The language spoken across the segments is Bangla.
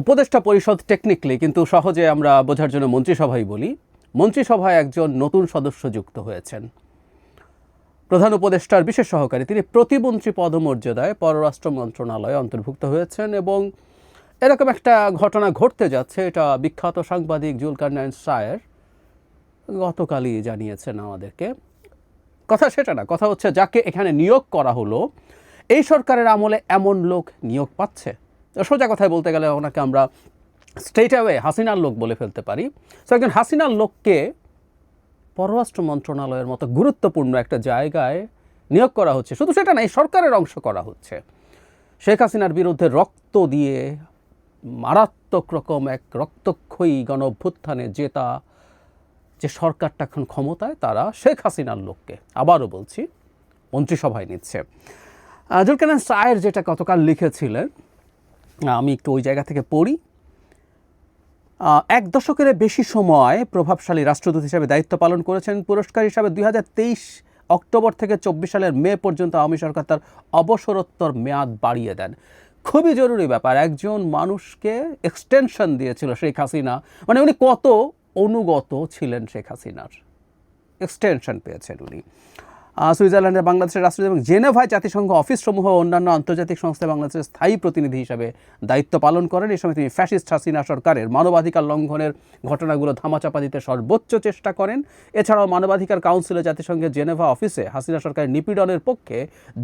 উপদেষ্টা পরিষদ টেকনিক্যালি কিন্তু সহজে আমরা বোঝার জন্য মন্ত্রিসভাই বলি, মন্ত্রিসভায় একজন নতুন সদস্য যুক্ত হয়েছেন। প্রধান উপদেষ্টার বিশেষ সহকারী তিনি প্রতিমন্ত্রী পদমর্যাদায় পররাষ্ট্র মন্ত্রণালয়ে অন্তর্ভুক্ত হয়েছেন এবং এরকম একটা ঘটনা ঘটতে যাচ্ছে, এটা বিখ্যাত সাংবাদিক জুলকার নাইন সায়ের গতকালই জানিয়েছেন আমাদেরকে। কথা সেটা না, কথা হচ্ছে যাকে এখানে নিয়োগ করা হলো, এই সরকারের আমলে এমন লোক নিয়োগ পাচ্ছে? সোজা কথায় বলতে গেলে ওনাকে আমরা স্ট্রেট অ্যাওয়ে হাসিনার লোক বলে ফেলতে পারি। সো একজন হাসিনার লোককে পররাষ্ট্র মন্ত্রণালয়ের মতো গুরুত্বপূর্ণ একটা জায়গায় নিয়োগ করা হচ্ছে। শুধু সেটা না, এই সরকারের অংশ করা হচ্ছে। শেখ হাসিনার বিরুদ্ধে রক্ত দিয়ে মারাত্মক রকম এক রক্তক্ষয়ী গণ অভ্যুত্থানে জেতা যে সরকারটা এখন ক্ষমতায়, তারা শেখ হাসিনার লোককে আবারও বলছি, মন্ত্রিসভায় নিচ্ছে। জুলকানান সায়ের যেটা গতকাল লিখেছিলেন আমি একটু ওই জায়গা থেকে পড়ি। এক দশকের বেশি সময় প্রভাবশালী রাষ্ট্রদূত হিসেবে দায়িত্ব পালন করেছেন পুরস্কার হিসাবে দুই হাজার তেইশ অক্টোবর থেকে চব্বিশ সালের মে পর্যন্ত আওয়ামী সরকার তার অবসরোত্তর মেয়াদ বাড়িয়ে দেন। খুবই জরুরি ব্যাপার, একজন মানুষকে এক্সটেনশন দিয়েছিল শেখ হাসিনা মানে উনি কত অনুগত ছিলেন শেখ হাসিনার। এক্সটেনশন পেয়েছেন উনি। সুইজারল্যান্ডের বাংলাদেশের রাষ্ট্রদূত এবং জেনেভায় জাতিসংঘ অফিসসমূহ ও অন্যান্য আন্তর্জাতিক সংস্থায় বাংলাদেশের স্থায়ী প্রতিনিধি হিসাবে দায়িত্ব পালন করেন। এই সময় তিনি ফ্যাসিস্ট হাসিনা সরকারের মানবাধিকার লঙ্ঘনের ঘটনাগুলো ধামাচাপা দিতে সর্বোচ্চ চেষ্টা করেন। এছাড়াও মানবাধিকার কাউন্সিলে জাতিসংঘের জেনেভা অফিসে হাসিনা সরকারের নিপীড়নের পক্ষে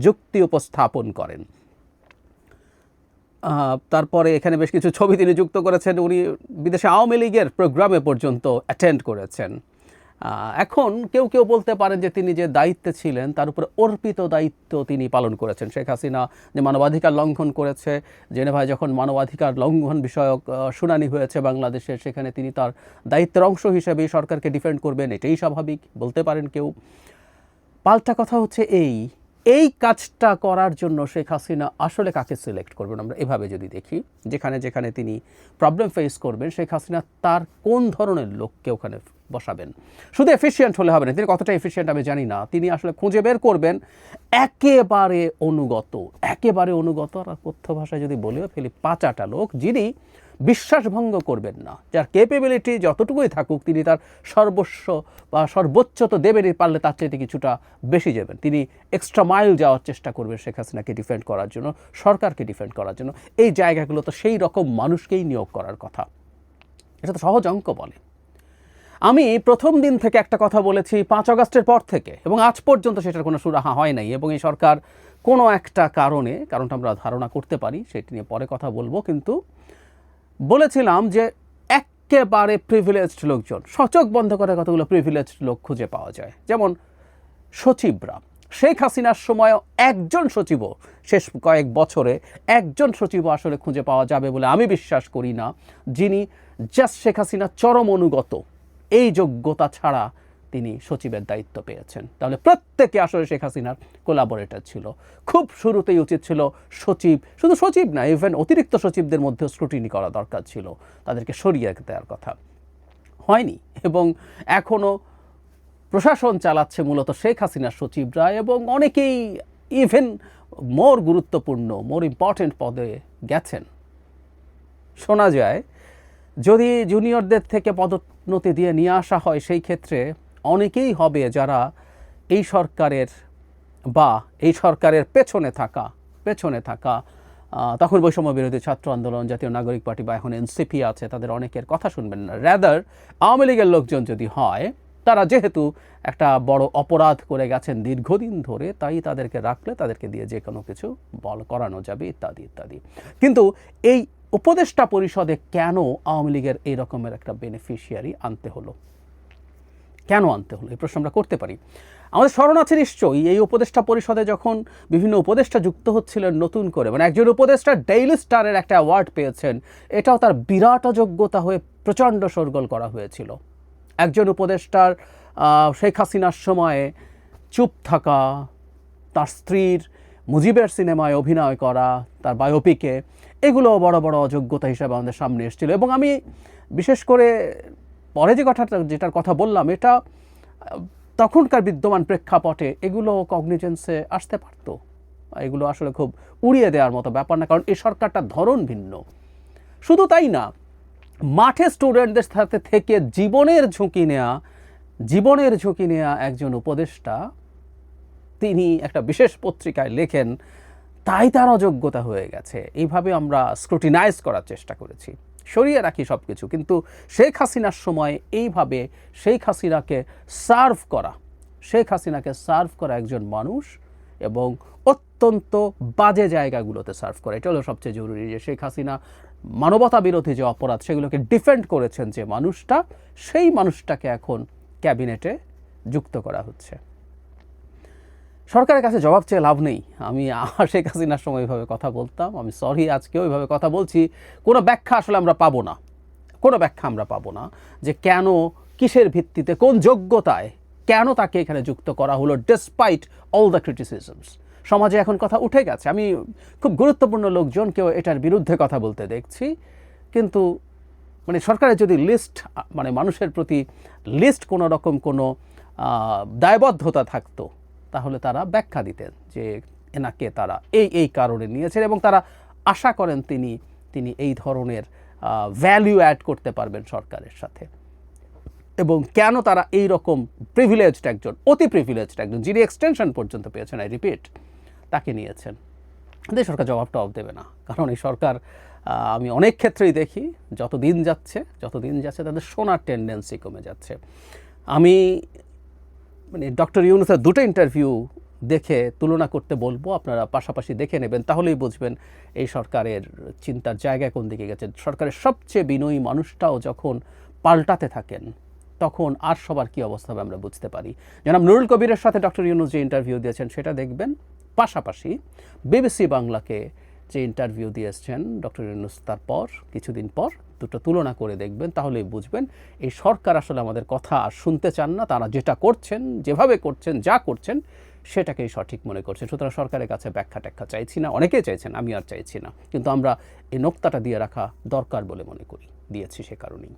যুক্তি উপস্থাপন করেন। তারপরে এখানে বেশ কিছু ছবি তিনি যুক্ত করেছেন। উনি বিদেশে আওয়ামী লীগের প্রোগ্রামে পর্যন্ত অ্যাটেন্ড করেছেন। এখন কেউ কেউ বলতে পারেন যে তিনি যে দায়িত্বে ছিলেন, তার উপরে অর্পিত দায়িত্ব তিনি পালন করেছেন। শেখ হাসিনা যে মানবাধিকার লঙ্ঘন করেছে, জেনেভায় যখন মানবাধিকার লঙ্ঘন বিষয়ক শুনানি হয়েছে বাংলাদেশের সেখানে তিনি তার দায়িত্বের অংশ হিসেবে সরকারকে ডিফেন্ড করবেন, এটাই স্বাভাবিক, বলতে পারেন কেউ। পাল্টা কথা হচ্ছে এই এই কাজটা করার জন্য শেখ হাসিনা আসলে কাকে সিলেক্ট করবেন? আমরা এভাবে যদি দেখি, যেখানে যেখানে তিনি প্রবলেম ফেস করবেন, শেখ হাসিনা তার কোন ধরনের লোককে ওখানে বসাবেন? শুধু এফিসিয়েন্ট হলে হবে না, তিনি কতটা এফিসিয়েন্ট আমি জানি না। তিনি আসলে খুঁজে বের করবেন একেবারে অনুগত একেবারে অনুগত। আর কথ্য ভাষায় যদি বলেও ফেলি পাঁচাটা লোক, যিনি বিশ্বাসভঙ্গ করবেন না। যার ক্যাপেবিলিটি যতটুকুই থাকুক, তিনি তার সর্বস্ব বা সর্বোচ্চ তো দেবেনই, পারলে তার চাইতে কিছুটা বেশি যাবেন। তিনি এক্সট্রা মাইল যাওয়ার চেষ্টা করবেন শেখ হাসিনাকে ডিফেন্ড করার জন্য, সরকারকে ডিফেন্ড করার জন্য। এই জায়গাগুলো তো সেই রকম মানুষকেই নিয়োগ করার কথা। এটা তো সহজ অঙ্ক বলে। আমি প্রথম দিন থেকে একটা কথা বলেছি, পাঁচ আগস্টের পর থেকে, এবং আজ পর্যন্ত সেটার কোনো সুরাহা হয় নাই, এবং এই সরকার কোনো একটা কারণে, কারণটা আমরা ধারণা করতে পারি, সেটি নিয়ে পরে কথা বলব, কিন্তু বলেছিলাম যে একেবারে প্রিভিলেজড লোকজন, সচক বন্ধ করার কতগুলো প্রিভিলেজড লোক খুঁজে পাওয়া যায়? যেমন সচিবরা। শেখ হাসিনার সময়ও একজন সচিবও শেষ কয়েক বছরে একজন সচিব আসলে খুঁজে পাওয়া যাবে বলে আমি বিশ্বাস করি না। যিনি জাস্ট শেখ হাসিনার চরম অনুগত, এই যোগ্যতা ছাড়া তিনি সচিবের দায়িত্ব পেয়েছেন। তাহলে প্রত্যেকে আসলে শেখ হাসিনার কোলাবোরেটর ছিল। খুব শুরুতেই উচিত ছিল সচিব, শুধু সচিব না ইভেন অতিরিক্ত সচিবদের মধ্যেও স্ক্রুটিনি করা দরকার ছিল। তাদেরকে সরিয়ে দেওয়ার কথা হয়নি এবং এখনও প্রশাসন চালাচ্ছে মূলত শেখ হাসিনার সচিবরা এবং অনেকেই ইভেন মোর গুরুত্বপূর্ণ মোর ইম্পর্টেন্ট পদে গেছেন। শোনা যায়, যদি জুনিয়রদের থেকে পদোন্নতি দিয়ে নিয়ে আসা হয়, সেই ক্ষেত্রে অনেকেই হবে যারা এই সরকারের বা এই সরকারের পেছনে থাকা পেছনে থাকা তখন বৈষম্য বিরোধী ছাত্র আন্দোলন, জাতীয় নাগরিক পার্টি বা এখন এনসিপি আছে, তাদের অনেকের কথা শুনবেন না। র্যাদার আওয়ামী লীগের লোকজন যদি হয়, তারা যেহেতু একটা বড় অপরাধ করে গেছেন দীর্ঘদিন ধরে, তাই তাদেরকে রাখলে তাদেরকে দিয়ে যে কোনো কিছু বল করানো যাবে, ইত্যাদি ইত্যাদি। কিন্তু এই উপদেষ্টা পরিষদে কেন আওয়ামী লীগের এই রকমের একটা বেনিফিশিয়ারি আনতে হলো? কেন আনতে হলো? এই প্রশ্ন আমরা করতে পারি। আমাদের স্মরণ আছে নিশ্চয়ই এই উপদেষ্টা পরিষদে যখন বিভিন্ন উপদেষ্টা যুক্ত হচ্ছিলেন নতুন করে। মানে একজন উপদেষ্টা ডেইলি স্টারের একটা অ্যাওয়ার্ড পেয়েছেন। এটাও তার বিরাট অযোগ্যতা হয়ে প্রচণ্ড সরগোল করা হয়েছিল। একজন উপদেষ্টার শেখ হাসিনার সময়ে চুপ থাকা, তার স্ত্রীর মুজিবের সিনেমায় অভিনয় করা, তার বায়োপিকে এগুলো বড় বড় অযোগ্যতা হিসাবে আমাদের সামনে এসেছিল। এবং আমি বিশেষ করে পরে যে কথাটা, যেটার কথা বললাম, এটা তখনকার বিদ্যমান প্রেক্ষাপটে এগুলো কগনিজেন্সে আসতে পারতো। এগুলো আসলে খুব উড়িয়ে দেওয়ার মতো ব্যাপার না, কারণ এই সরকারটার ধরন ভিন্ন। শুধু তাই না, মাঠে স্টুডেন্টদের সাথে থেকে জীবনের ঝুঁকি নেওয়া জীবনের ঝুঁকি নেয়া একজন উপদেষ্টা, তিনি একটা বিশেষ পত্রিকায় লেখেন তাই তার অযোগ্যতা হয়ে গেছে। এইভাবে আমরা স্ক্রুটিনাইজ করার চেষ্টা করেছি। সরিয়ে রাখি সব কিছু কিন্তু শেখ হাসিনার সময় এইভাবে শেখ হাসিনাকে সার্ভ করা, শেখ হাসিনাকে সার্ভ করা একজন মানুষ এবং অত্যন্ত বাজে জায়গাগুলোতে সার্ভ করা। এটা হলো সবচেয়ে জরুরি যে শেখ হাসিনা মানবতা বিরোধী যে অপরাধ, সেগুলোকে ডিফেন্ড করেছেন যে মানুষটা, সেই মানুষটাকে এখন ক্যাবিনেটে যুক্ত করা হচ্ছে। সরকারের কাছে জবাব চেয়ে লাভ নেই। আমি শেখ হাসিনার সময় ওইভাবে কথা বলতাম। আমি সরি আজকে ওইভাবে কথা বলছি। কোনো ব্যাখ্যা আসলে আমরা পাবো না। কোনো ব্যাখ্যা আমরা পাবো না যে কেন, কিসের ভিত্তিতে, কোন যোগ্যতায়, কেন তাকে এখানে যুক্ত করা হলো ডিসপাইট অল দ্য ক্রিটিসিজমস সমাজে এখন কথা উঠে গেছে। আমি খুব গুরুত্বপূর্ণ লোকজনকেও এটার বিরুদ্ধে কথা বলতে দেখছি। কিন্তু মানে সরকারের যদি লিস্ট মানে মানুষের প্রতি লিস্ট কোনো রকম কোনো দায়বদ্ধতা থাকতো তাহলে তারা ব্যাখ্যা দিতেন যে এনাকে তারা এই এই কারণে নিয়েছেন এবং তারা আশা করেন তিনি তিনি এই ধরনের ভ্যালু অ্যাড করতে পারবেন সরকারের সাথে। এবং কেন তারা এই রকম প্রিভিলেজড একজন, অতি প্রিভিলেজড একজন, যিনি এক্সটেনশন পর্যন্ত পেয়েছেন আই রিপিট তাকে নিয়েছেন। দেশ সরকার জবাব টবাব দেবে না। কারণ এই সরকার আমি অনেক ক্ষেত্রেই দেখি যত দিন যাচ্ছে যত দিন যাচ্ছে, তাদের শোনার টেন্ডেন্সি কমে যাচ্ছে। আমি মানে ডক্টর ইউনুসের দুটো ইন্টারভিউ দেখে তুলনা করতে বলব, আপনারা পাশাপাশি দেখে নেবেন, তাহলেই বুঝবেন এই সরকারের চিন্তার জায়গা কোন দিকে গেছে। সরকারের সবচেয়ে বিনয়ী মানুষটাও যখন পাল্টাতে থাকেন, তখন আর সবার কী অবস্থা হবে আমরা বুঝতে পারি। জনাব নুরুল কবিরের সাথে ডক্টর ইউনুস যে ইন্টারভিউ দিয়েছেন, সেটা দেখবেন। পাশাপাশি বিবিসি বাংলাকে যে ইন্টারভিউ দিয়েছেন ডক্টর ইউনুস তারপর কিছুদিন পর দুটো তুলনা করে দেখবেন, তাহলেই বুঝবেন। এই সরকার আসলে আমাদের কথা শুনতে চান না, তারা যেটা করছেন, যেভাবে করছেন, যা করছেন, সেটাকেই সঠিক মনে করছে। সুতরাং সরকারের কাছে ব্যাখ্যা ট্যাখ্যা চাইছি না, অনেকে চাইছেন, আমি আর চাইছি না। কিন্তু আমরা এই নোক্তাটা দিয়ে রাখা দরকার বলে মনে করি, দিয়েছি সে কারণেই।